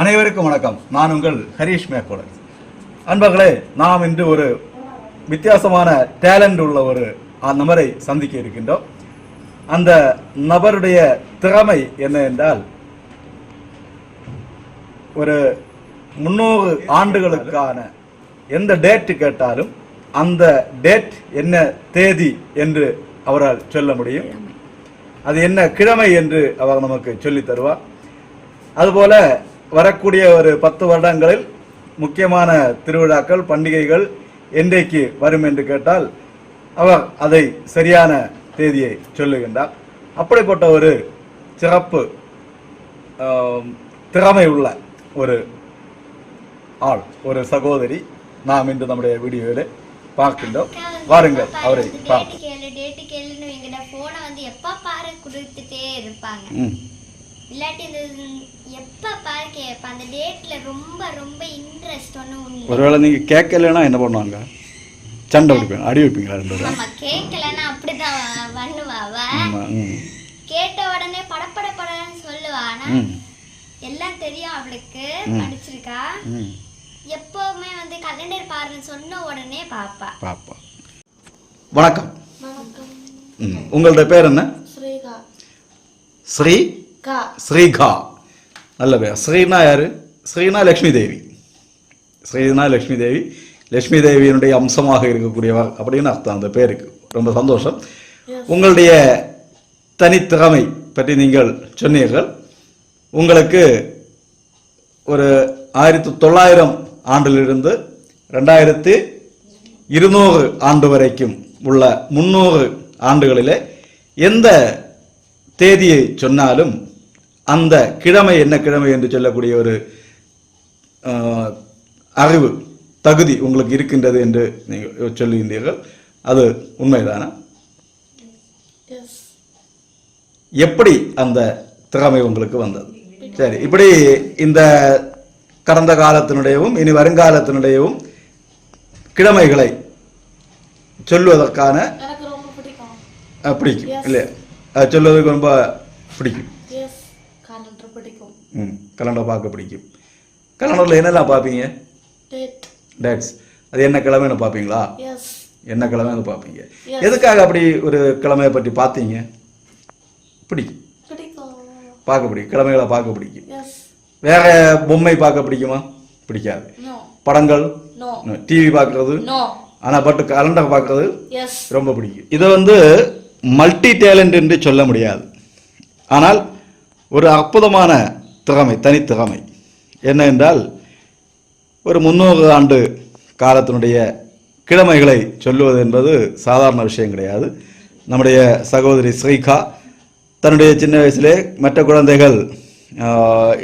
அனைவருக்கும் வணக்கம். நான் உங்கள் ஹரீஷ் மேக்கோடன் அன்பர்களே நாம் இன்று ஒரு வித்தியாசமான டேலண்ட் உள்ள ஒரு நபரை சந்திக்க இருக்கின்றோம். அந்த நபருடைய திறமை என்ன என்றால் ஒரு முன்னூறு ஆண்டுகளுக்கான எந்த டேட் கேட்டாலும் அந்த டேட் என்ன தேதி என்று அவரால் சொல்ல முடியும். அது என்ன கிழமை என்று அவர் நமக்கு சொல்லி தருவார். அதுபோல வரக்கூடிய ஒரு பத்து வருடங்களில் முக்கியமான திருவிழாக்கள் பண்டிகைகள் என்றைக்கு வரும் என்று கேட்டால் அவர் அதை சரியான தேதியை சொல்லுகின்றார். அப்படிப்பட்ட ஒரு சிறப்பு திறமை உள்ள ஒரு ஆள் ஒரு சகோதரி நாம் இன்று நம்முடைய வீடியோவில் பார்க்கின்றோம். வாருங்கள் அவரை பார்ப்போம். டேட்டு கேளுன்னு எங்கிட்ட போனை வந்து எப்ப பாரு கொடுத்துட்டே இருப்பாங்க. இல்லாட்டி இந்த எப்ப பாரு கேட்பேன் அந்த டேட்ல ரொம்ப ரொம்ப இன்ட்ரெஸ்ட் இல்லை ஒருவேளை நீங்கள் கேட்கலன்னா என்ன பண்ணுவாங்க? சண்டை பிடிப்பீங்க அடி வைப்பீங்களா ரெண்டு பேரும்? நம்ம கேட்கலன்னா அப்படிதான் பண்ணுவா அவ. ஆமாம் ம். கேட்ட உடனே படப்பட படன்னு சொல்லுவா. எல்லாம் தெரியும் அவளுக்கு. படிச்சிருக்கா. எப்பவுமே வந்து கலண்டர் பாருன்னு சொன்ன உடனே பாப்பா. பாப்பா. வணக்கம். உங்களோட பேர் என்ன? ஸ்ரீகா. ஸ்ரீ ஸ்ரீகா. நல்ல பேர். ஸ்ரீனா யாரு? ஸ்ரீனா லக்ஷ்மி தேவி ஸ்ரீனா லக்ஷ்மி தேவி லக்ஷ்மி தேவியினுடைய அம்சமாக இருக்கக்கூடியவர் அப்படின்னு அர்த்தம் அந்த பேருக்கு. ரொம்ப சந்தோஷம். உங்களுடைய தனித்திறமை பற்றி நீங்கள் சொன்னீர்கள். உங்களுக்கு ஒரு ஆயிரத்தி தொள்ளாயிரம் ஆண்டிலிருந்து ரெண்டாயிரத்தி இருநூறு ஆண்டு வரைக்கும் உள்ள முந்நூறு ஆண்டுகளிலே எந்த தேதியை சொன்னாலும் அந்த கிழமை என்ன கிழமை என்று சொல்லக்கூடிய ஒரு அறிவு தகுதி உங்களுக்கு இருக்கின்றது என்று நீங்கள் சொல்லுகின்றீர்கள் அது உண்மைதானா? எப்படி அந்த திறமை உங்களுக்கு வந்தது? சரி இப்படி இந்த கடந்த காலத்தினுடையவும் இனி வருங்காலத்தினுடையவும் கிழமைகளை ரொம்ப பிடிக்கும். இல்லையா? அது சொல்வதற்கு ரொம்ப பிடிக்கும். ம் கலண்டர் பார்க்க பிடிக்கும். கலண்டரில் என்னெல்லாம் பார்ப்பீங்க டேட் டேட்ஸ் அது என்ன கிழமைன்னு பார்ப்பீங்களா என்ன கிழமைன்னு பார்ப்பீங்க எதுக்காக அப்படி ஒரு கிழமையை பற்றி பார்த்தீங்க? பிடிக்கும். பார்க்க பிடிக்கும். கிழமைகளை பார்க்க பிடிக்கும். வேற பொம்மை பார்க்க பிடிக்குமா? பிடிக்காது. படங்கள்? டிவி பார்க்கறது ஆனால் பட் கலண்டர் பார்க்கறது ரொம்ப பிடிக்கும். இதை வந்து மல்டி டேலண்ட் என்று சொல்ல முடியாது. ஆனால் ஒரு அற்புதமான திறமை தனித்திறமை என்ன என்றால் ஒரு முன்னூறு ஆண்டு காலத்தினுடைய கிழமைகளை சொல்லுவது என்பது சாதாரண விஷயம் கிடையாது. நம்முடைய சகோதரி ஸ்ரீகா தன்னுடைய சின்ன வயசிலே மற்ற குழந்தைகள்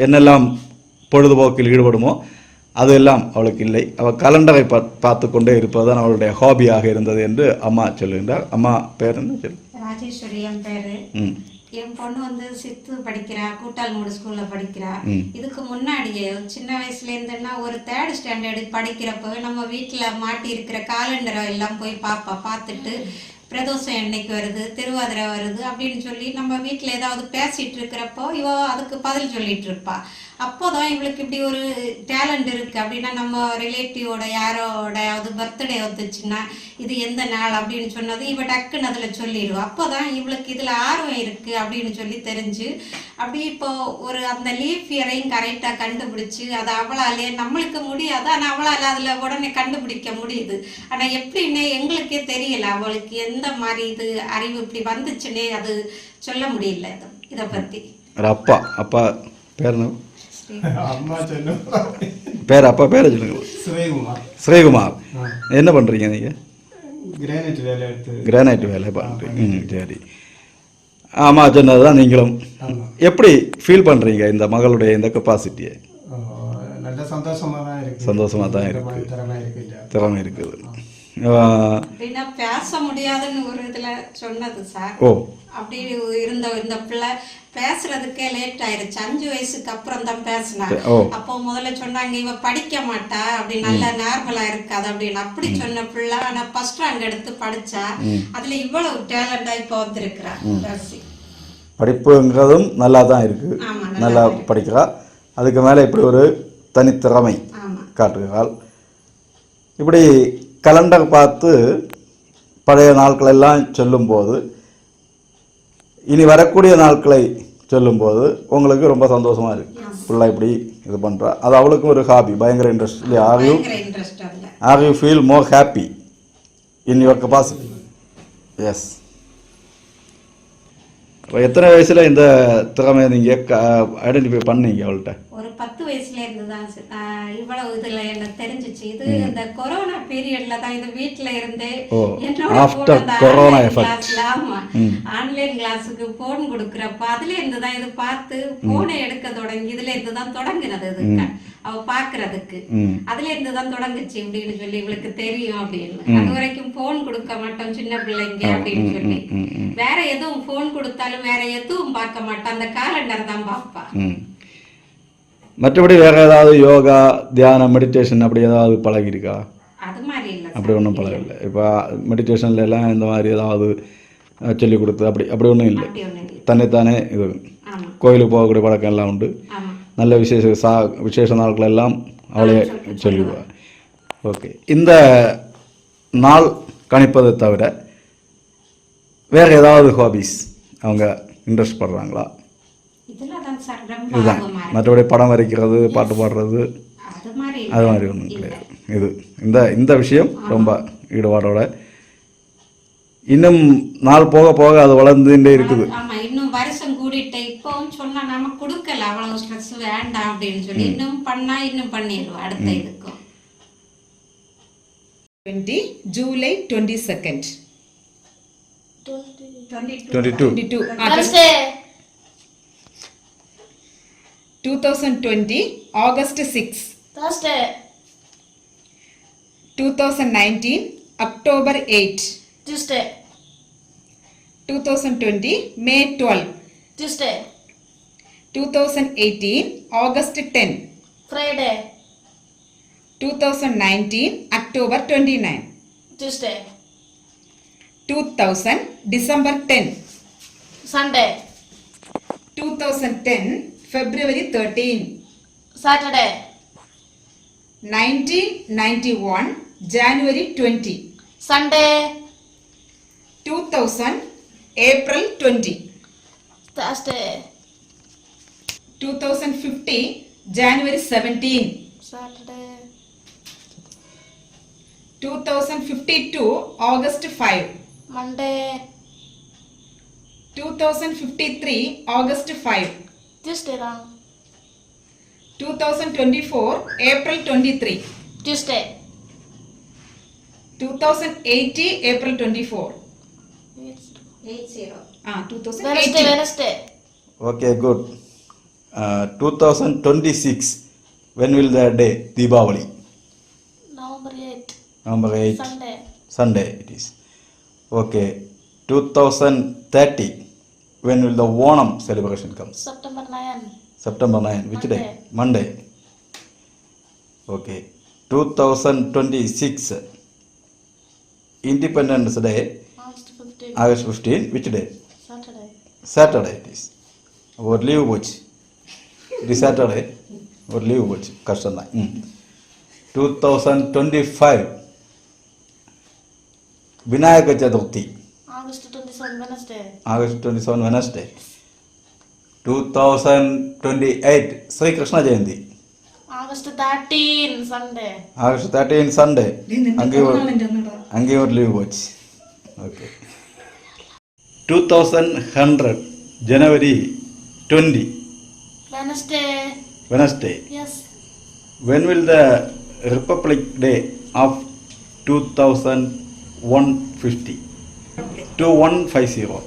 என்னெல்லாம் பொழுதுபோக்கில் ஈடுபடுமோ அதெல்லாம் அவளுக்கு இல்லை. அவள் கலண்டரை பா பார்த்து கொண்டே இருப்பதுதான் அவளுடைய ஹாபியாக இருந்தது என்று அம்மா சொல்லுகின்றார் அம்மா பேர் என்ன? சொல்லு ராஜேஸ்வரி என் பேரு. என் பொண்ணு வந்து சித்து படிக்கிறா கூட்டால்மூடு ஸ்கூல்ல படிக்கிறா. இதுக்கு முன்னாடியே சின்ன வயசுல இருந்துன்னா ஒரு தேர்ட் ஸ்டாண்டர்டு படிக்கிறப்ப நம்ம வீட்டுல மாட்டி இருக்கிற காலண்டரை எல்லாம் போய் பாப்பா பார்த்துட்டு பிரதோஷம் என்னைக்கு வருது திருவாதிரை வருது அப்படின்னு சொல்லி நம்ம வீட்டில் ஏதாவது பேசிட்டு இருக்கிறப்போ இவ அதுக்கு பதில் சொல்லிட்டு இருப்பா அப்போதான் இவளுக்கு இப்படி ஒரு டேலண்ட் இருக்கு. அப்படின்னா நம்ம ரிலேட்டிவோட அது பர்த்டே வந்துச்சுன்னா இது எந்த நாள் அப்படின்னு சொன்னது இவ டக்குன்னு அதில் சொல்லிடுவா. அப்போதான் இவளுக்கு இதில் ஆர்வம் இருக்கு அப்படின்னு சொல்லி தெரிஞ்சு அப்படி இப்போ ஒரு அந்த லீஃப் இயரையும் கரெக்டாக கண்டுபிடிச்சு அது அவளாலே நம்மளுக்கு முடியாது ஆனால் அவளால் அதில் உடனே கண்டுபிடிக்க முடியுது. ஆனால் எப்படின்னே எங்களுக்கே தெரியல. அவளுக்கு எந்த மாதிரி இது அறிவு இப்படி வந்துச்சுன்னே அது சொல்ல முடியல. இதை பற்றி அப்பா அப்பா பேர் என்ன? அம்மா சொன்ன பேர் அப்பா பேரை சொல்லுங்க. சிவகுமார் ஸ்ரீகுமார் என்ன பண்ணுறீங்க நீங்கள் கிரானைட் வேலை எடுத்து. கிரானைட் வேலை பண்ணுறீங்க ம் சரி. ஆமாம் சொன்னது தான் நீங்களும். ஆமா. எப்படி ஃபீல் பண்ணுறீங்க இந்த மகளுடைய இந்த கெப்பாசிட்டியை நல்ல சந்தோஷமா தான் இருக்கு. சந்தோஷமா தான் இந்த இருக்கு. மாதிரி திறமை இருக்குது. அப்படின்னா பேச முடியாதுன்னு ஒரு இதுல சொன்னது சார். ஓ. அப்படி இருந்த இந்த பிள்ளை பேசுறதுக்கே லேட் ஆயிருச்சு அஞ்சு வயசுக்கு அப்புறம் தான் பேசினா ஓ. அப்போ முதல்ல சொன்னாங்க இவ படிக்க மாட்டா. அப்படி நல்லா நார்மலா இருக்காது அப்படின்னு. அப்படி சொன்ன பிள்ளை ஆனா ஃபர்ஸ்ட் ரேங்க் எடுத்து படிச்சா அதுல இவ்வளவு டேலண்டா இப்போ வந்திருக்கிறா படிப்புங்கிறதும் நல்லா தான் இருக்குது ஆமா, நல்லா படிக்கிறா. அதுக்கு மேலே இப்படி ஒரு தனித்திறமை காட்டுகிறாள். இப்படி கலண்டர் பார்த்து பழைய நாட்கள் எல்லாம் சொல்லும்போது இனி வரக்கூடிய நாட்களை சொல்லும்போது உங்களுக்கு ரொம்ப சந்தோஷமா இருக்கு. பிள்ளை இப்படி இது பண்றா. அது அவளுக்கும் ஒரு ஹாபி பயங்கர இன்ட்ரெஸ்ட் இல்லையா? Are you are you feel more happy in your capacity as எத்தனை வயசுல இந்த திறமையை நீங்கள் ஐடென்டிஃபை பண்ணீங்க அவள்கிட்ட? ஒரு பத்து வயசுல இருந்து தான் இவ்வளவு இதுல எனக்கு தெரிஞ்சுச்சு. இது இந்த கொரோனா பீரியட்ல தான் இது வீட்ல இருந்து ஆன்லைன் கிளாஸுக்கு போன் கொடுக்கறப்ப அதுல இருந்து தான் இது பார்த்து போனை எடுக்க தொடங்கி இதுல இருந்து தான் தொடங்குனது இது. அவ பாக்குறதுக்கு அதுல இருந்து தான் தொடங்குச்சு அப்படின்னு சொல்லி இவளுக்கு தெரியும் அப்படின்னு. அது வரைக்கும் போன் கொடுக்க மாட்டோம் சின்ன பிள்ளைங்க அப்படின்னு சொல்லி. வேற எதுவும் போன் கொடுத்தாலும் வேற எதுவும் பார்க்க மாட்டோம் அந்த காலண்டர் தான் பாப்பா மற்றபடி வேற ஏதாவது யோகா தியானம் மெடிடேஷன் அப்படி ஏதாவது பழகிருக்கா அப்படி ஒன்றும் பழகல. இப்போ மெடிடேஷன்ல எல்லாம் இந்த மாதிரி ஏதாவது சொல்லிக் கொடுத்து அப்படி அப்படி ஒன்றும் இல்லை. தன்னைத்தானே இது கோயிலுக்கு போகக்கூடிய பழக்கம் எல்லாம் உண்டு. நல்ல விசேஷ சா விசேஷ நாட்கள் எல்லாம் அவளே சொல்லிடுவா. ஓகே. இந்த நாள் கணிப்பதை தவிர வேறு ஏதாவது ஹாபிஸ் அவங்க இன்ட்ரெஸ்ட் படுறாங்களா? இதுதான். மற்றபடி படம் வரைக்கிறது பாட்டு பாடுறது அது மாதிரி அது மாதிரி ஒன்றும் கிடையாது. இது இந்த இந்த விஷயம் ரொம்ப ஈடுபாடோட. இன்னும் நாள் போக போக அது வளர்ந்துட்டே இருக்குது. ஆமா இன்னும் வருஷம் கூடிட்டு இப்பவும் சொன்னா நம்ம கொடுக்கல அவ்வளவு ஸ்ட்ரெஸ் வேண்டாம் அப்படின்னு சொல்லி. இன்னும் பண்ணா இன்னும் பண்ணிடுவோம் அடுத்த இதுக்கும். 20 July 22nd. Twenty two. 2020 august 6 thursday. 2019 october 8 tuesday. 2020 may 12 tuesday. 2018 august 10 friday. 2019 october 29 tuesday. 2000 december 10 sunday. 2010 February 13. Saturday. 1991 January 20. Sunday. 2000 April 20. Thursday. 2050 January 17. Saturday. 2052 August 5. Monday. 2053 August 5. Just 2024 April 23. Tuesday. 2080 April 24. Eight zero. Ah, 2080. Wednesday, Wednesday. Okay, good. Uh, 2026. When will the day? Diwali. November 8. November 8. Sunday. Sunday it is. Okay. 2030. when will the Onam celebration comes? September 9. September 9, which Monday. day? Monday. Okay. 2026. Independence Day. August 15. August 15, which day? Saturday. Saturday it is. Or leave watch This Saturday. Or leave which? Kastana. Mm. 2025. Vinayak Chaturthi. Five Vinayaka Chaturthi August 27. Wednesday. August twenty seven Wednesday two thousand twenty eight Sri Krishna Jayanthi August 13. Sunday. August thirteen Sunday அங்கேயும் ஒரு அங்கேயும் ஒரு leave போச்சு okay two thousand hundred January twenty Wednesday. Wednesday Yes. when 2150 2150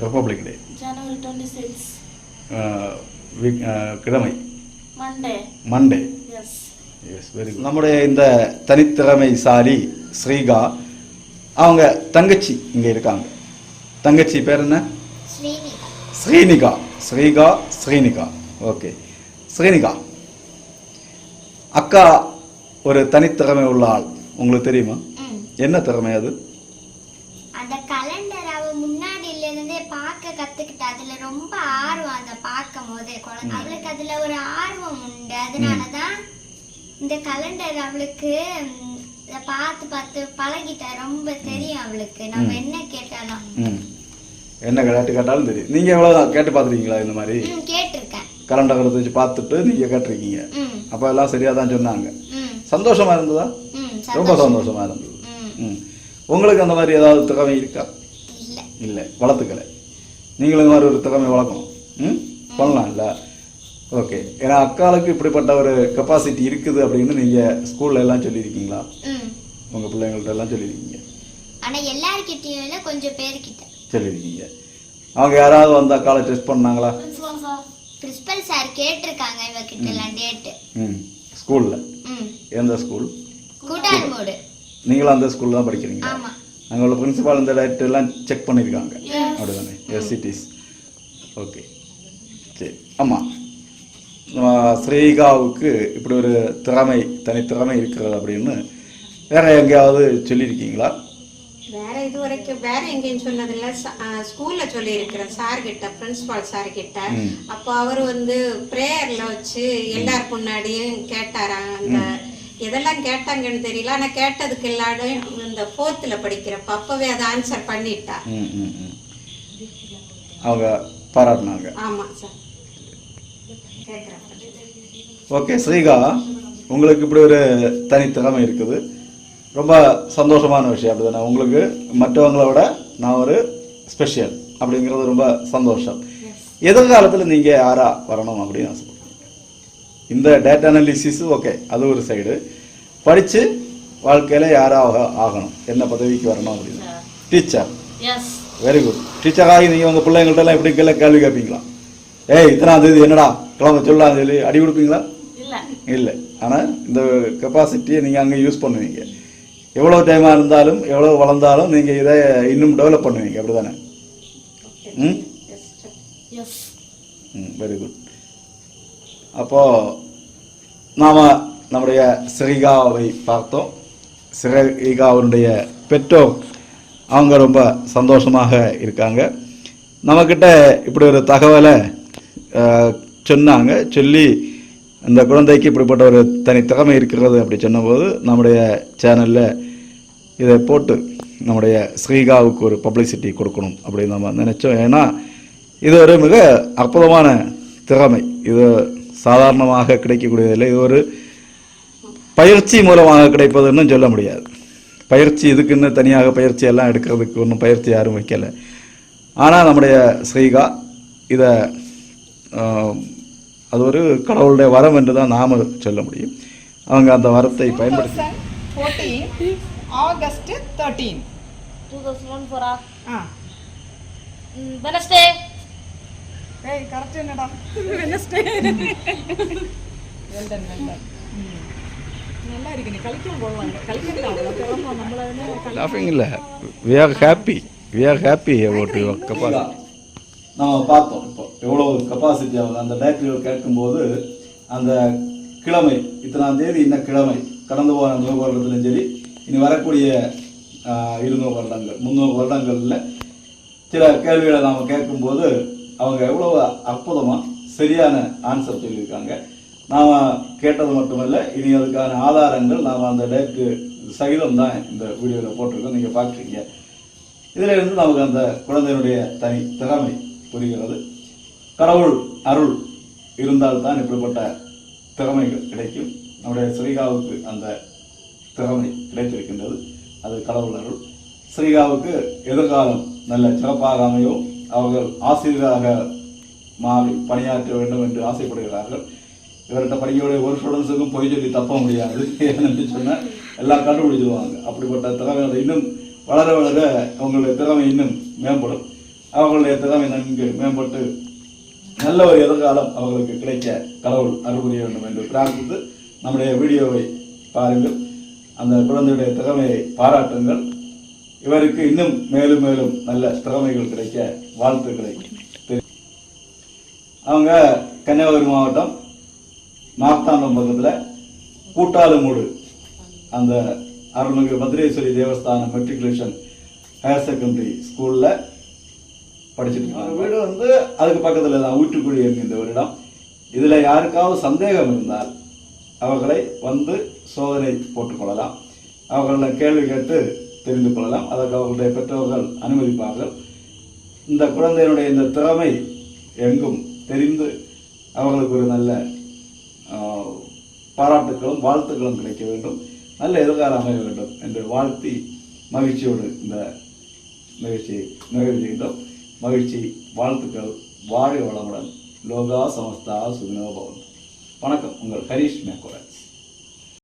republic day. January 26. uh, week- uh, கிழமை. Monday Yes. Yes very good நம்முடைய இந்த தனித்திறமைசாலி ஸ்ரீகா அவங்க தங்கச்சி இங்கே இருக்காங்க. தங்கச்சி பேர் என்ன? ஸ்ரீனிகா. ஸ்ரீகா ஸ்ரீனிகா. ஓகே. ஸ்ரீனிகா. அக்கா ஒரு தனித்திறமை உள்ள ஆள். உங்களுக்கு தெரியுமா? என்ன திறமை அது அந்த கலண்டர் அவ முன்னாடில இருந்தே பார்க்க கத்துக்கிட்டா அதுல ரொம்ப ஆர்வம் அதை பார்க்கும் போது குழந்தை அவளுக்கு அதுல ஒரு ஆர்வம் உண்டு. அதனாலதான் இந்த கலண்டர் அவளுக்கு பார்த்து பார்த்து பழகிட்டா ரொம்ப தெரியும் அவளுக்கு. நம்ம என்ன கேட்டாலும். என்ன கேட்டு கேட்டாலும் தெரியும். நீங்கள் எவ்வளோ கேட்டு பார்த்துருக்கீங்களா இந்த மாதிரி? கேட்டிருக்கேன். கலண்டர் எடுத்து வச்சு பார்த்துட்டு நீங்கள் கேட்டிருக்கீங்க. அப்போ எல்லாம் சரியாக தான் சொன்னாங்க. சந்தோஷமா இருந்ததா? ரொம்ப சந்தோஷம். இருந்தது. உங்களுக்கு அந்த மாதிரி ஏதாவது திறமை இருக்கா? இல்ல. இல்லை. வளர்த்துக்கலை. நீங்களும் இந்த மாதிரி ஒரு திறமை வளர்க்கணும் ம்? பண்ணலாம் இல்லை? ஓகே. ஏன்னா அக்காளுக்கு இப்படிப்பட்ட ஒரு கெப்பாசிட்டி இருக்குது அப்படின்னு நீங்கள் ஸ்கூல்ல எல்லாம் சொல்லியிருக்கீங்களா? ம். உங்கள் பிள்ளைங்கள்ட்ட எல்லாம் சொல்லியிருக்கீங்க. ஆனா எல்லார்கிட்டயும் இல்ல கொஞ்சம் பேர்கிட்ட. சொல்லியிருக்கீங்க. அவங்க யாராவது வந்து அக்காளை டெஸ்ட் பண்ணாங்களா? Principal sir. கேட்டிருக்காங்க இவகிட்ட எல்லாம் டேட்டு ம். ஸ்கூலில் ம். எந்த ஸ்கூல் கூட்டான்போடு நீங்களும் அந்த ஸ்கூலில் தான் படிக்கிறீங்க ஆமா. அங்கே உள்ள பிரின்சிபால் இந்த எல்லாம் செக் பண்ணியிருக்காங்க அப்படிதானே எஸ்சிடிஸ் ஓகே சரி. ஆமாம் ஸ்ரீகாவுக்கு இப்படி ஒரு திறமை தனித்திறமை இருக்கிறது அப்படின்னு வேற எங்கேயாவது சொல்லியிருக்கீங்களா? வேற இது வரைக்கும் வேற எங்கேயும் சொன்னதில்ல. ஸ்கூல்ல சொல்லி இருக்கிறேன் சார் கிட்ட பிரின்சிபால் சார் கிட்ட அப்போ அவர் வந்து பிரேயர்ல வச்சு எல்லார் முன்னாடியும் கேட்டாரா? அந்த எதெல்லாம் கேட்டாங்கன்னு தெரியல. ஆனா கேட்டதுக்கு எல்லாரும் இந்த ஃபோர்த்ல படிக்கிறப்ப அப்பவே அதை ஆன்சர் பண்ணிட்டா. ம் ம் ம். அவங்க பாராட்டினாங்க. ஆமா சார் ஓகே ஸ்ரீகா உங்களுக்கு இப்படி ஒரு தனித்திறமை இருக்குது. ரொம்ப சந்தோஷமான விஷயம் அப்படிதானே? உங்களுக்கு மற்றவங்கள விட நான் ஒரு ஸ்பெஷல் அப்படிங்கிறது ரொம்ப சந்தோஷம். எதிர்காலத்தில் நீங்கள் யாரா வரணும் அப்படின்னு ஆசைப்படுறீங்க? இந்த டேட்டா அனாலிசிஸ் ஓகே அது ஒரு சைடு படித்து வாழ்க்கையில் யாராக ஆகணும்? என்ன பதவிக்கு வரணும் அப்படின்னு? டீச்சர் வெரி குட் டீச்சர் ஆகி நீங்கள் உங்கள் பிள்ளைங்கள்ட்ட எல்லாம் எப்படி கேள்வி கேள்வி கேட்பீங்களா? ஏய் இத்தனாம் தேதி என்னடா? கிளம்ப சொல்லலாம் சொல்லி. அடி கொடுப்பீங்களா? இல்ல. ஆனால் இந்த கெப்பாசிட்டியை நீங்கள் அங்கே யூஸ் பண்ணுவீங்க. எவ்வளோ டைமாக இருந்தாலும் எவ்வளோ வளர்ந்தாலும் நீங்கள் இதை இன்னும் டெவலப் பண்ணுவீங்க. அப்படி தானே ம்? ம் வெரி குட் அப்போது நாம் நம்முடைய ஸ்ரீகாவை பார்த்தோம். ஸ்ரீகாவினுடைய பெற்றோர் அவங்க ரொம்ப சந்தோஷமாக இருக்காங்க. நம்மக்கிட்ட இப்படி ஒரு தகவலை சொன்னாங்க. சொல்லி இந்த குழந்தைக்கு இப்படிப்பட்ட ஒரு தனி திறமை இருக்கிறது அப்படி சொன்னபோது நம்முடைய சேனலில் இதை போட்டு நம்முடைய ஸ்ரீகாவுக்கு ஒரு பப்ளிசிட்டி கொடுக்கணும் அப்படின்னு நம்ம நினச்சோம். ஏன்னா இது ஒரு மிக அற்புதமான திறமை. இது சாதாரணமாக கிடைக்கக்கூடியதில்லை. இது ஒரு பயிற்சி மூலமாக கிடைப்பதுன்னு சொல்ல முடியாது. பயிற்சி இதுக்குன்னு தனியாக பயிற்சி எல்லாம் எடுக்கிறதுக்கு ஒன்றும் பயிற்சி யாரும் வைக்கல. ஆனால் நம்முடைய ஸ்ரீகா இதை அது ஒரு கடவுளுடைய வரம் என்று தான் நாம் சொல்ல முடியும். அவங்க அந்த வரத்தை பயன்படுத்தி 2014 ஆகஸ்ட் 13 டூ தௌசண்ட் ஒன் ஃபோரா ஆ. வெனஸ்டே ஏய் கரெக்ட் என்னடா? Wednesday well done well done. லாஃபிங் இல்லை. We are happy we are happy about your capacity நம்ம பார்த்தோம். இப்போ எவ்வளோ கெப்பாசிட்டி ஆகுது. அந்த டேட்டுகள் கேட்கும்போது அந்த கிழமை இத்தனாம் தேதி இன்ன கிழமை கடந்து போன நூறு வருடத்துலையும் சரி இனி வரக்கூடிய இருநூறு வருடங்கள் முந்நூறு வருடங்களில் சில கேள்விகளை நாம் கேட்கும்போது அவங்க எவ்வளோ அற்புதமாக சரியான ஆன்சர் சொல்லியிருக்காங்க. நாம் கேட்டது மட்டுமல்ல இனி அதுக்கான ஆதாரங்கள் நாம் அந்த லேக்கு சகிதம் தான் இந்த வீடியோவில் போட்டிருக்கோம். நீங்கள் பார்க்குறீங்க இதில் இருந்து நமக்கு அந்த குழந்தையினுடைய தனி திறமை புரிகிறது. கடவுள் அருள் இருந்தால்தான் இப்படிப்பட்ட திறமைகள் கிடைக்கும். நம்முடைய ஸ்ரீகாவுக்கு அந்த திறமை கிடைத்திருக்கின்றது. அது கடவுள் அருள். ஸ்ரீகாவுக்கு எதிர்காலம் நல்ல சிறப்பாக அமையும் அவர்கள் ஆசிரியராக மாறி பணியாற்ற வேண்டும் என்று ஆசைப்படுகிறார்கள். இவர்கிட்ட படிக்கக்கூடிய ஒரு ஸ்டூடெண்ட்ஸுக்கும் போய் சொல்லி தப்ப முடியாது ஏன்னு சொன்னால் எல்லாம் கண்டுபிடிச்சிடுவாங்க அப்படிப்பட்ட திறமையோட இன்னும் வளர வளர அவங்களுடைய திறமை இன்னும் மேம்படும். அவங்களுடைய திறமை நன்கு மேம்பட்டு நல்ல ஒரு எதிர்காலம் அவர்களுக்கு கிடைக்க கடவுள் அருள் புரிய வேண்டும் என்று பிரார்த்தித்து நம்முடைய வீடியோவை பாருங்கள். அந்த குழந்தையுடைய திறமையை பாராட்டுங்கள். இவருக்கு இன்னும் மேலும் மேலும் நல்ல திறமைகள் கிடைக்க வாழ்த்துக்களை அவங்க கன்னியாகுமரி மாவட்டம் மார்த்தாண்டம் பக்கத்தில் கூட்டாலுமூடு அந்த அருள்மிகு பத்ரேஸ்வரி தேவஸ்தான மெட்ரிகுலேஷன் ஹையர் செகண்டரி ஸ்கூலில் படிச்சுட்டு இருக்காங்க வீடு வந்து அதுக்கு பக்கத்தில் தான் ஊற்றுக்குழி என்கின்ற ஒரு இடம். இதில் யாருக்காவது சந்தேகம் இருந்தால் அவர்களை வந்து சோதனை போட்டுக்கொள்ளலாம் அவர்களை கேள்வி கேட்டு தெரிந்து கொள்ளலாம். அதற்கு அவர்களுடைய பெற்றோர்கள் அனுமதிப்பார்கள். இந்த குழந்தையினுடைய இந்த திறமை எங்கும் தெரிந்து அவர்களுக்கு ஒரு நல்ல பாராட்டுகளும் வாழ்த்துக்களும் கிடைக்க வேண்டும். நல்ல எதிர்காலம் அமைய வேண்டும் என்று வாழ்த்தி மகிழ்ச்சியோடு இந்த நிகழ்ச்சியை நிறைவு மகிழ்ச்சி வாழ்த்துக்கள் வாழ்க வளமுடன். லோகா சமஸ்தா சுகினோ பவன் வணக்கம் உங்கள் ஹரீஷ் மேக்கோரன்ஸ்